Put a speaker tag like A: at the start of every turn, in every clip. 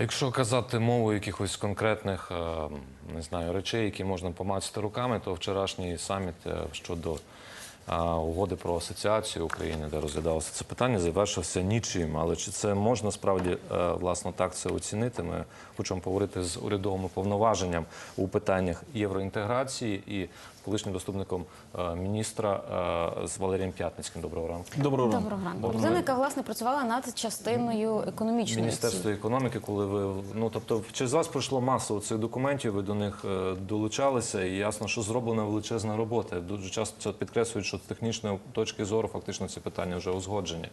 A: Якщо казати мовою якихось конкретних е, не знаю, речей, які можна помацати руками, то вчорашній саміт е, щодо е, угоди про асоціацію України, де розглядалося це питання, завершився нічим. Але чи це можна справді власно так це оцінити? Ми хочемо поговорити з урядовим уповноваженням у питаннях євроінтеграції і колишнім доступником е, міністра е, з Валерієм П'ятницьким. Доброго ранку.
B: Доброго ранку.
C: Доброго ранку. Людина, яка власне працювала над частиною економічної
A: Міністерство економіки, коли ви ну тобто через вас пройшло масово цих документів, ви до них е, долучалися, і ясно, що зроблена величезна робота. Дуже часто це підкреслюють, що з технічної точки зору фактично ці питання вже узгоджені.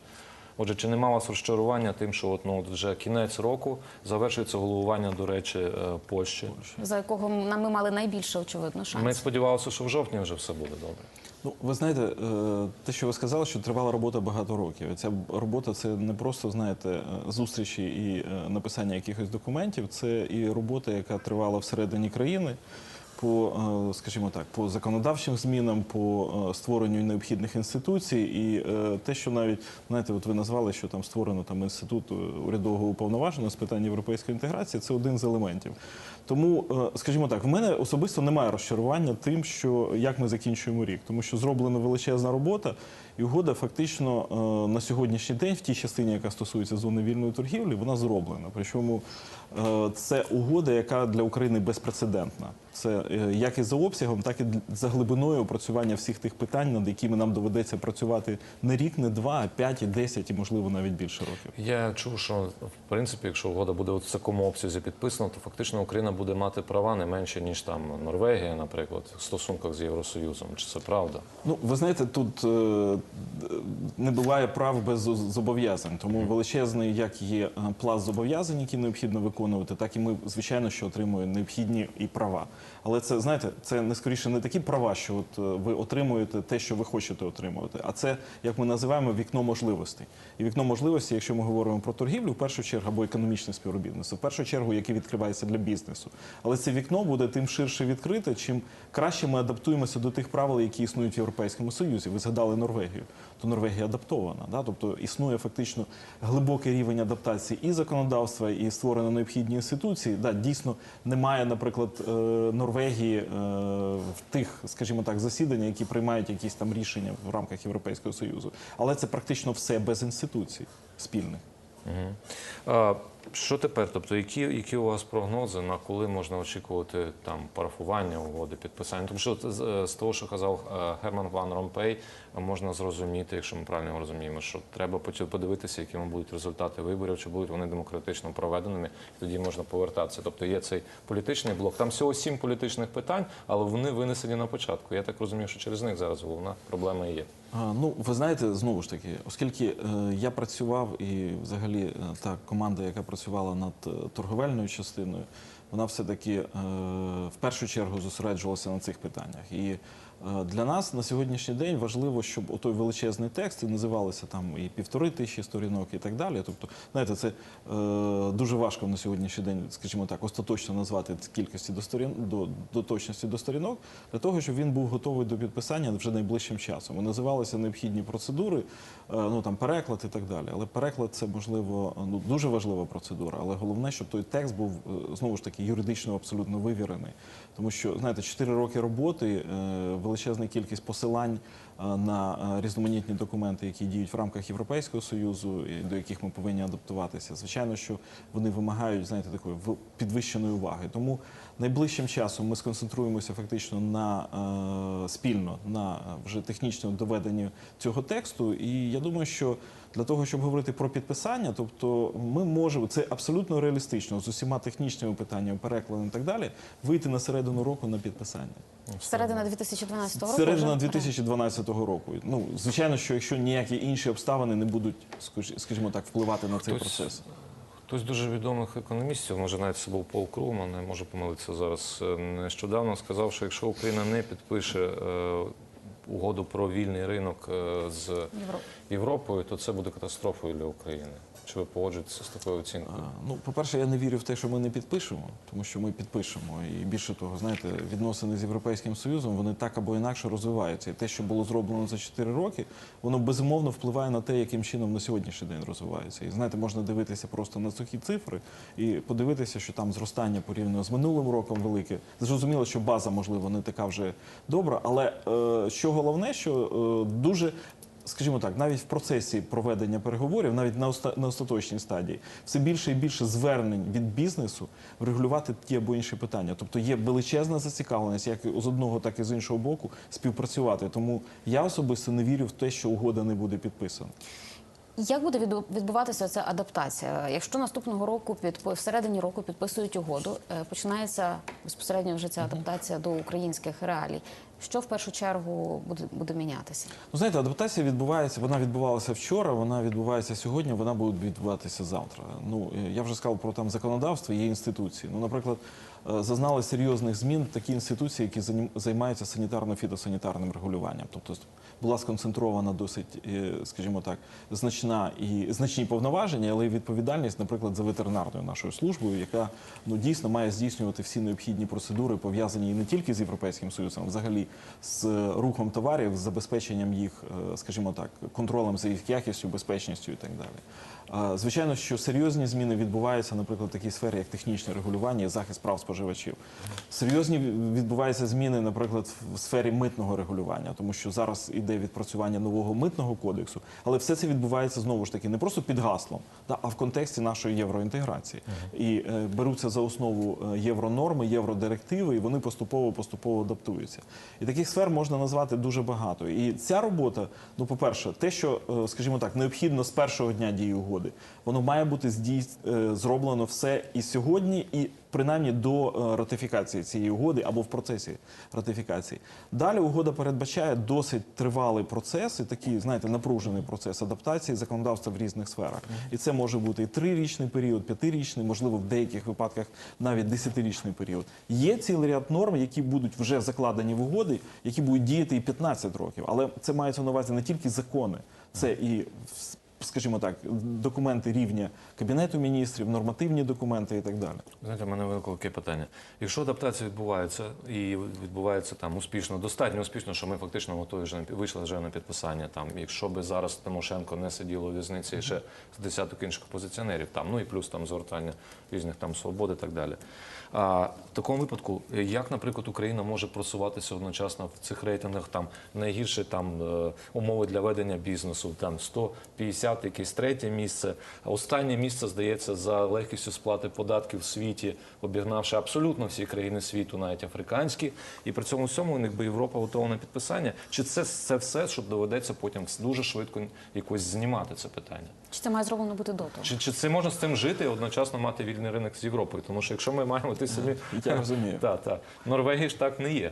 A: Отже, чи нема у вас розчарування тим, що от, ну, от вже кінець року завершується головування, до речі, е, Польщі?
C: за якого ми мали найбільше очевидно
A: Ми сподівалися, що в жовтні вже все буде добре.
B: Ну, ви знаєте, е, те, що ви сказали, що тривала робота багато років. Ця робота це не просто знаєте зустрічі і е, написання якихось документів, це і робота, яка тривала всередині країни. По, е, скажімо так, по законодавчим змінам, по е, створенню необхідних інституцій, і е, те, що навіть знаєте, от ви назвали, що там створено там інститут урядового уповноваженого з питань європейської інтеграції, це один з елементів. Тому, е, скажімо так, в мене особисто немає розчарування тим, що як ми закінчуємо рік, тому що зроблена величезна робота, і угода фактично е, на сьогоднішній день, в тій частині, яка стосується зони вільної торгівлі, вона зроблена. Причому е, це угода, яка для України безпрецедентна. Це як і за обсягом, так і за глибиною опрацювання всіх тих питань, над якими нам доведеться працювати не рік, не два, а п'ять і десять, і можливо навіть більше років.
A: Я чув, що в принципі, якщо угода буде в такому обсязі підписана, то фактично Україна буде мати права не менше ніж там Норвегія, наприклад, в стосунках з Євросоюзом. Чи це правда?
B: Ну, ви знаєте, тут е, не буває прав без зобов'язань. Тому величезний, як є е, пласт зобов'язань, які необхідно виконувати, так і ми, звичайно, що отримуємо необхідні і права. Але це знаєте, це не скоріше не такі права, що от е, ви отримуєте те, що ви хочете отримувати, а це як ми називаємо вікно можливостей. І вікно можливостей, якщо ми говоримо про торгівлю, в першу чергу або економічне співробітництво, в першу чергу, яке відкривається для бізнесу. Але це вікно буде тим ширше відкрите, чим краще ми адаптуємося до тих правил, які існують в Європейському Союзі. Ви згадали Норвегію, то Норвегія адаптована. Да? Тобто існує фактично глибокий рівень адаптації і законодавства, і створено необхідні інституції. Да, дійсно немає, наприклад, е, Норвегії е, в тих, скажімо так, засіданнях, які приймають якісь там рішення в рамках Європейського Союзу. Але це практично все без інституцій спільних.
A: А, що тепер? Тобто, які, які у вас прогнози на коли можна очікувати там парафування угоди, підписання? Тому що з, з того, що казав е, Герман Ван Ромпей, можна зрозуміти, якщо ми правильно розуміємо, що треба подивитися, якими будуть результати виборів, чи будуть вони демократично проведеними, і тоді можна повертатися. Тобто є цей політичний блок. Там всього сім політичних питань, але вони винесені на початку. Я так розумію, що через них зараз головна проблема є.
B: А, Ну, ви знаєте, знову ж таки, оскільки е, я працював і взагалі е, та команда, яка працювала над е, торговельною частиною, вона все-таки е, в першу чергу зосереджувалася на цих питаннях. І е, для нас на сьогоднішній день важливо, щоб отой величезний текст і називалося там і півтори тисячі сторінок, і так далі. Тобто, знаєте, це е, дуже важко на сьогоднішній день, скажімо так, остаточно назвати кількості до сторін до, до точності до сторінок, для того, щоб він був готовий до підписання вже найближчим часом. І називалися необхідні процедури, е, ну там переклад і так далі. Але переклад це можливо ну дуже важлива процедура. Але головне, щоб той текст був е, знову ж таки юридично абсолютно вивірений. Тому що знаєте, 4 роки роботи, е, величезна кількість посилань на е, різноманітні документи, які діють в рамках Європейського союзу, і до яких ми повинні адаптуватися. Звичайно, що вони вимагають знаєте такої підвищеної уваги. Тому найближчим часом ми сконцентруємося фактично на е, спільно на е, вже технічному доведенні цього тексту. І я думаю, що для того, щоб говорити про підписання, тобто ми можемо це абсолютно реалістично з усіма технічними питаннями, перекладом і так далі, вийти на середину року на підписання.
C: Середина 2012 року.
B: Середина 2012 року. Ну звичайно, що якщо ніякі інші обставини не будуть, скажімо так, впливати на цей
A: Хтось-
B: процес.
A: Хтось з дуже відомих економістів, може навіть це був Пол Круман, не можу помилитися зараз. е, Нещодавно сказав, що якщо Україна не підпише е, угоду про вільний ринок е, з Європою, то це буде катастрофою для України. Чи ви погоджуєтеся з такою оцінкою?
B: А, Ну, по-перше, я не вірю в те, що ми не підпишемо, тому що ми підпишемо. І більше того, знаєте, відносини з Європейським Союзом вони так або інакше розвиваються. І те, що було зроблено за 4 роки, воно безумовно впливає на те, яким чином на сьогоднішній день розвивається. І знаєте, можна дивитися просто на сухі цифри і подивитися, що там зростання порівняно з минулим роком велике. Зрозуміло, що база, можливо, не така вже добра, але е, що головне, що е, дуже скажімо так, навіть в процесі проведення переговорів, навіть на, оста- на остаточній стадії, все більше і більше звернень від бізнесу врегулювати ті або інші питання. Тобто є величезна зацікавленість, як з одного, так і з іншого боку, співпрацювати. Тому я особисто не вірю в те, що угода не буде підписана.
C: Як буде відбуватися ця адаптація? Якщо наступного року під всередині року підписують угоду, е, починається безпосередньо вже ця адаптація до українських реалій. Що в першу чергу буде, буде мінятися?
B: Ну, знаєте, адаптація відбувається, вона відбувалася вчора, вона відбувається сьогодні, вона буде відбуватися завтра. Ну, е, я вже сказав про там законодавство, є інституції. Ну, наприклад, е, зазнали серйозних змін такі інституції, які займаються санітарно-фітосанітарним регулюванням. Тобто була сконцентрована досить, е, скажімо так, значна і значні повноваження, але й відповідальність, наприклад, за ветеринарною нашою службою, яка ну дійсно має здійснювати всі необхідні процедури, пов'язані не тільки з європейським союзом, а взагалі з рухом товарів, з забезпеченням їх, е, скажімо так, контролем за їх якістю, безпечністю і так далі. Звичайно, що серйозні зміни відбуваються, наприклад, в такій сфері, як технічне регулювання і захист прав споживачів. Серйозні відбуваються зміни, наприклад, в сфері митного регулювання, тому що зараз іде відпрацювання нового митного кодексу, але все це відбувається знову ж таки не просто під гаслом, а в контексті нашої євроінтеграції. І е, беруться за основу е, євронорми, євродирективи, і вони поступово поступово адаптуються. І таких сфер можна назвати дуже багато. І ця робота, ну, по-перше, те, що, е, скажімо так, необхідно з першого дня дії угоди, воно має бути здійс... е, зроблено все і сьогодні, і принаймні до е, ратифікації цієї угоди або в процесі ратифікації. Далі угода передбачає досить тривалий процес і такий, знаєте, напружений процес адаптації законодавства в різних сферах. І це може бути і трирічний період, п'ятирічний, можливо, в деяких випадках навіть десятирічний період. Є цілий ряд норм, які будуть вже закладені в угоди, які будуть діяти і 15 років. Але це мається на увазі не тільки закони, це і скажімо так, документи рівня кабінету міністрів, нормативні документи і так далі.
A: Знаєте, в мене виникло таке питання. Якщо адаптація відбувається і відбувається там успішно, достатньо успішно, що ми фактично готові вже вийшли вже на підписання. Там, якщо би зараз Тимошенко не сиділо у в'язниці ще з десяток інших опозиціонерів, там ну і плюс там згортання різних там свобод і так далі. А в такому випадку, е, як, наприклад, Україна може просуватися одночасно в цих рейтингах там найгірші там е, умови для ведення бізнесу, там 150 якесь третє місце. А останнє місце здається за легкістю сплати податків в світі, обігнавши абсолютно всі країни світу, навіть африканські. І при цьому всьому у них би Європа готова на підписання. Чи це, це все, що доведеться потім дуже швидко якось знімати це питання?
C: Чи це має зроблено бути до того?
A: Чи, чи це можна з цим жити і одночасно мати вільний ринок з Європою? Тому що якщо ми маємо ті самі
B: Я розумію.
A: та, та. Норвегії ж так не є.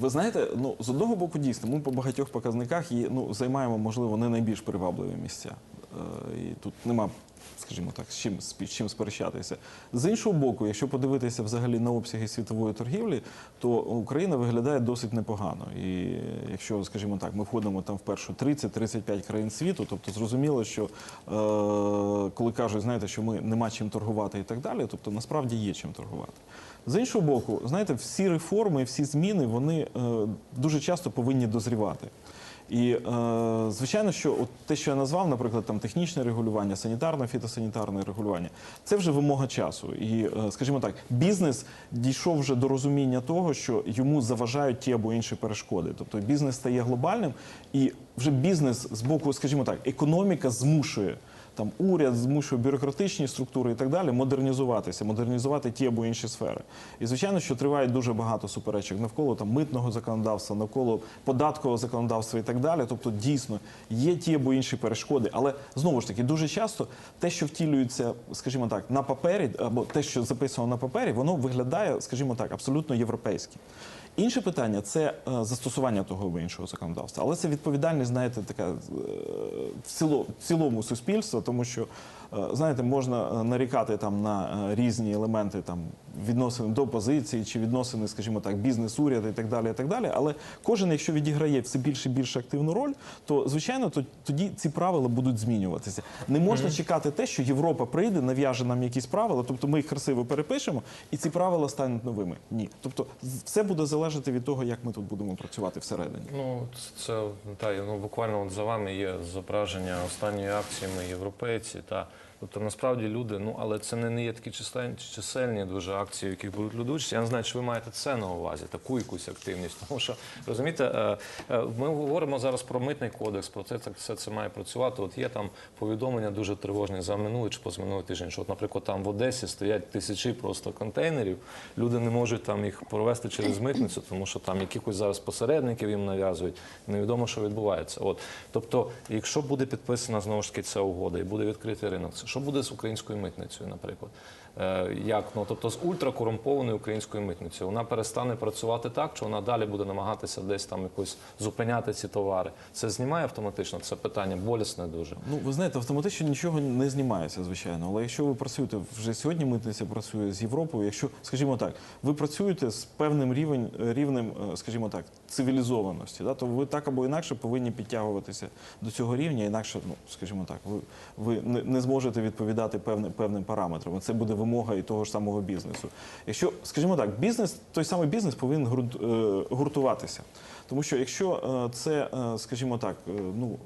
B: Ви знаєте, ну з одного боку, дійсно, ми по багатьох показниках і ну, займаємо, можливо, не найбільш привабливі місця. Е, і тут нема, скажімо так, з чим, з чим сперечатися. З іншого боку, якщо подивитися взагалі на обсяги світової торгівлі, то Україна виглядає досить непогано. І якщо, скажімо так, ми входимо там в першу 30-35 країн світу, тобто зрозуміло, що е, коли кажуть, знаєте, що ми нема чим торгувати і так далі, тобто насправді є чим торгувати. З іншого боку, знаєте, всі реформи, всі зміни, вони е, дуже часто повинні дозрівати. І е, звичайно, що от те, що я назвав, наприклад, там технічне регулювання, санітарне, фітосанітарне регулювання, це вже вимога часу. І, е, скажімо так, бізнес дійшов вже до розуміння того, що йому заважають ті або інші перешкоди. Тобто бізнес стає глобальним, і вже бізнес з боку, скажімо так, економіка змушує. Там уряд змушує бюрократичні структури і так далі модернізуватися, модернізувати ті або інші сфери. І звичайно, що триває дуже багато суперечок навколо там митного законодавства, навколо податкового законодавства і так далі. Тобто, дійсно є ті або інші перешкоди. Але знову ж таки, дуже часто те, що втілюється, скажімо так, на папері, або те, що записано на папері, воно виглядає, скажімо так, абсолютно європейським. Інше питання це е, застосування того або іншого законодавства, але це відповідальність, знаєте, така е, в ціло- цілому суспільства, тому що е, знаєте, можна нарікати там на різні елементи там відносини до опозиції, чи відносини, скажімо так, бізнес-уряд і так далі. І так далі. Але кожен, якщо відіграє все більше і більше активну роль, то звичайно то, тоді ці правила будуть змінюватися. Не можна чекати те, що Європа прийде, нав'яже нам якісь правила, тобто ми їх красиво перепишемо, і ці правила стануть новими. Ні. Тобто все буде залежати від того, як ми тут будемо працювати всередині.
A: Ну, це та, ну, буквально от за вами є зображення останньої акції ми європейці. Та, тобто насправді люди, ну але це не, не є такі численні, чисельні дуже акції, в яких беруть люди участь. Я не знаю, чи ви маєте це на увазі, таку якусь активність. Тому що розумієте, е, е, ми говоримо зараз про митний кодекс, про те, як все це має працювати. От є там повідомлення дуже тривожні за минулий чи позаминулий тиждень. Що, от, наприклад, там в Одесі стоять тисячі просто контейнерів. Люди не можуть там їх провести через митницю, тому що там якихось зараз посередників їм нав'язують. Невідомо, що відбувається. От тобто, якщо буде підписана знову ж таки ця угода і буде відкритий ринок, це що буде з українською митницею, наприклад? Е, як ну тобто з ультракорумпованою українською митницею вона перестане працювати так, чи вона далі буде намагатися десь там якось зупиняти ці товари? Це знімає автоматично це питання болісне дуже.
B: Ну, ви знаєте, автоматично нічого не знімається, звичайно. Але якщо ви працюєте вже сьогодні, митниця працює з Європою. Якщо, скажімо так, ви працюєте з певним рівень, рівнем, е, скажімо так, цивілізованості, да, то ви так або інакше повинні підтягуватися до цього рівня, інакше, ну скажімо так, ви, ви не зможете відповідати певним певним параметрам. Це буде вимога і того ж самого бізнесу. Якщо, скажімо так, бізнес, той самий бізнес повинен е, гуртуватися. Тому що якщо е, це, е, скажімо так, ну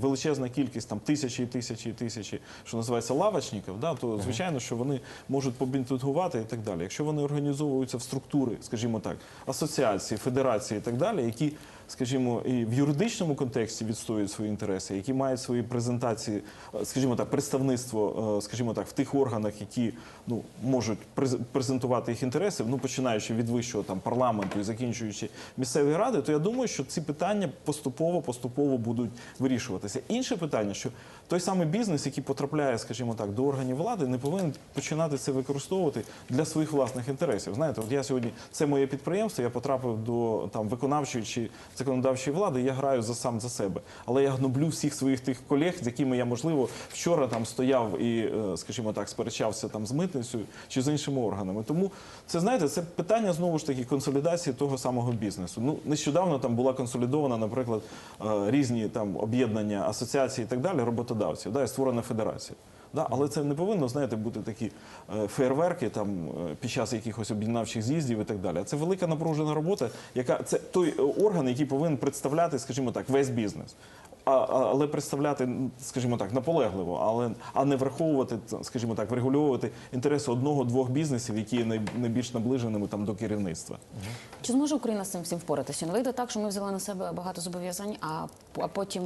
B: величезна кількість там тисячі і тисячі і тисячі, що називається лавочників, да, то звичайно, що вони можуть побінтугувати і так далі. Якщо вони організовуються в структури, скажімо так, асоціації, федерації і так далі, які скажімо, і в юридичному контексті відстоюють свої інтереси, які мають свої презентації, е, скажімо так, представництво, е, скажімо так, в тих органах, які ну можуть през- презентувати їх інтереси, ну починаючи від вищого там парламенту і закінчуючи місцеві ради, то я думаю, що ці питання поступово поступово будуть вирішуватися. Інше питання, що той самий бізнес, який потрапляє, скажімо так, до органів влади, не повинен починати це використовувати для своїх власних інтересів. Знаєте, от я сьогодні це моє підприємство, я потрапив до там виконавчої чи законодавчої влади, я граю за сам за себе, але я гноблю всіх своїх тих колег, з якими я можливо вчора там стояв і, е, скажімо так, сперечався там з митницею чи з іншими органами. Тому це знаєте, це питання знову ж таки консолідації того самого бізнесу. Ну нещодавно там була консолідована, наприклад, е, різні там об'єднання асоціації і так далі, роботодавців, да, і створена федерація. Да, але це не повинно, знаєте, бути такі е, фейерверки там е, під час якихось об'єднавчих з'їздів і так далі. Це велика напружена робота, яка це той е, орган, який повинен представляти, скажімо так, весь бізнес. А- але представляти, скажімо так, наполегливо, але а не враховувати, скажімо так, врегульовувати інтереси одного-двох бізнесів, які є найбільш наближеними там до керівництва.
C: Чи зможе Україна з цим всім впоратися? Не вийде так, що ми взяли на себе багато зобов'язань, а, а потім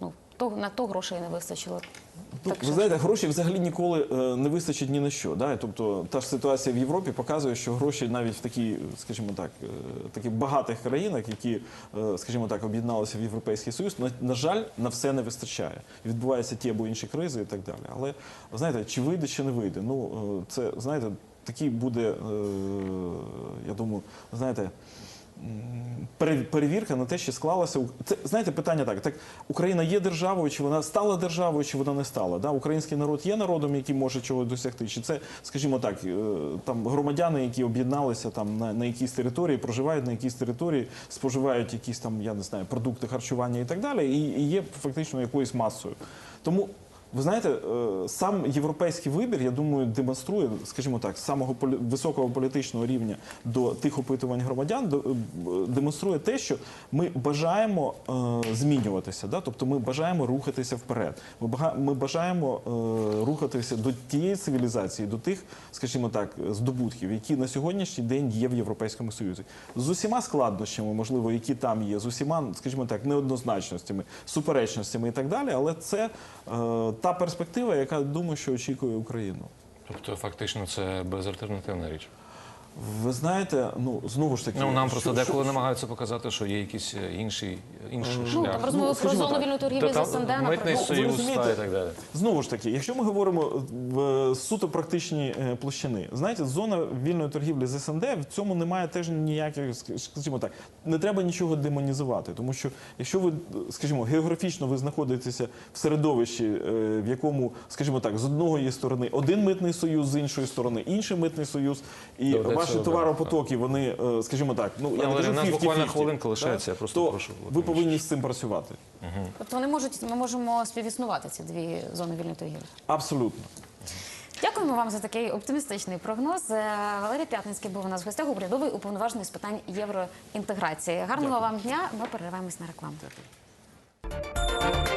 C: ну то на то грошей не вистачило.
B: Ну,
C: Так
B: ви
C: що-
B: знаєте, грошей взагалі ніколи е, не вистачить ні на що. Да? Тобто та ж ситуація в Європі показує, що гроші навіть в такі, скажімо так, е, таких багатих країнах, які, е, скажімо так, об'єдналися в Європейський Союз, на, на жаль, на все не вистачає. Відбуваються ті або інші кризи і так далі. Але знаєте, чи вийде, чи не вийде? Ну це знаєте, такий буде, я думаю, знаєте. Перевірка на те, що склалася це знаєте питання так. Так Україна є державою, чи вона стала державою, чи вона не стала? Да? Український народ є народом, який може чогось досягти, чи це, скажімо так, е, там громадяни, які об'єдналися там на, на якійсь території, проживають на якійсь території, споживають якісь там, я не знаю, продукти харчування і так далі, і, і є фактично якоюсь масою. Тому ви знаєте, е, сам європейський вибір, я думаю, демонструє, скажімо так, з самого високого політичного рівня до тих опитувань громадян, е, демонструє те, що ми бажаємо е, змінюватися. Да? Тобто ми бажаємо рухатися вперед. Ми, бажаємо рухатися до тієї цивілізації, до тих, скажімо так, здобутків, які на сьогоднішній день є в Європейському Союзі. З усіма складнощами, можливо, які там є, з усіма, скажімо так, неоднозначностями, суперечностями і так далі, але це та перспектива, яка думаю, що очікує Україну.
A: Тобто, фактично, це безальтернативна річ.
B: Ви знаєте, ну знову ж таки,
A: Ну нам просто
B: що-
A: деколи
B: що-
A: намагаються показати, що є якийсь е, інший, інший
C: Ну,
A: шлях.
C: там розмови про
B: скажімо
C: зону
B: так.
C: вільної торгівлі
A: Та
C: з СНД,
A: Митний
C: наприклад.
A: союз
B: розумієте,
A: та і так далі.
B: Знову ж таки, якщо ми говоримо в суто практичні е, площини, знаєте, зона вільної торгівлі з СНД в цьому немає теж ніяких, ск- скажімо так, не треба нічого демонізувати, тому що якщо ви, скажімо, географічно ви знаходитеся в середовищі, е, в якому, скажімо так, з одної сторони один митний союз, з іншої сторони інший митний союз, і
A: Доведеться
B: ваші товаропотоки, вони, е, скажімо так, ну я не кажу
A: у нас
B: 50-50,
A: буквально хвилинка
B: так,
A: лишається, я просто
B: то
A: прошу,
B: ви повинні з цим працювати.
C: Тобто вони можуть, ми можемо співіснувати ці дві зони вільної торгівлі.
B: Абсолютно.
C: Дякуємо вам за такий оптимістичний прогноз. Е, Валерій П'ятницький був у нас в гостях, урядовий уповноважений з питань євроінтеграції. Гарного вам дня. Ми перериваємось на рекламу.
B: Дякую.